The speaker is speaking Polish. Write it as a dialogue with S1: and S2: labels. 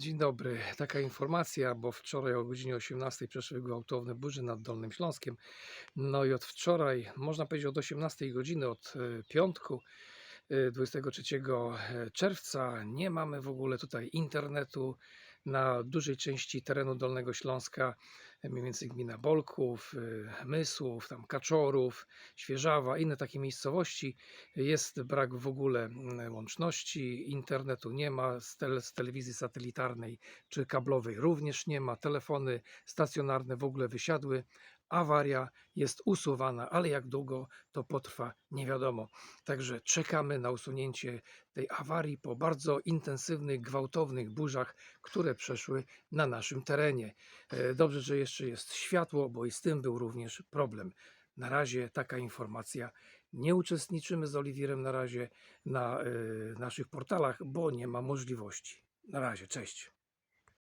S1: Dzień dobry. Taka informacja, bo wczoraj o godzinie 18 przeszły gwałtowne burze nad Dolnym Śląskiem. No i od wczoraj, można powiedzieć od 18 godziny, od e, piątku e, 23 czerwca, nie mamy w ogóle tutaj internetu na dużej części terenu Dolnego Śląska, e, mniej więcej gmina Bolków, e, Mysłów, tam Kaczorów, Świeżawa, inne takie miejscowości. Jest brak w ogóle mm, łączności, internetu nie ma, z, z telewizji satelitarnej czy kablowej również nie ma, telefony stacjonarne w ogóle wysiadły. Awaria jest usuwana, ale jak długo to potrwa, nie wiadomo. Także czekamy na usunięcie tej awarii po bardzo intensywnych, gwałtownych burzach, które przeszły na naszym terenie. E, Dobrze, że jeszcze jest światło, bo i z tym był również problem. Na razie taka informacja. Nie uczestniczymy z Oliwierem na razie na e, naszych portalach, bo nie ma możliwości. Na razie, cześć.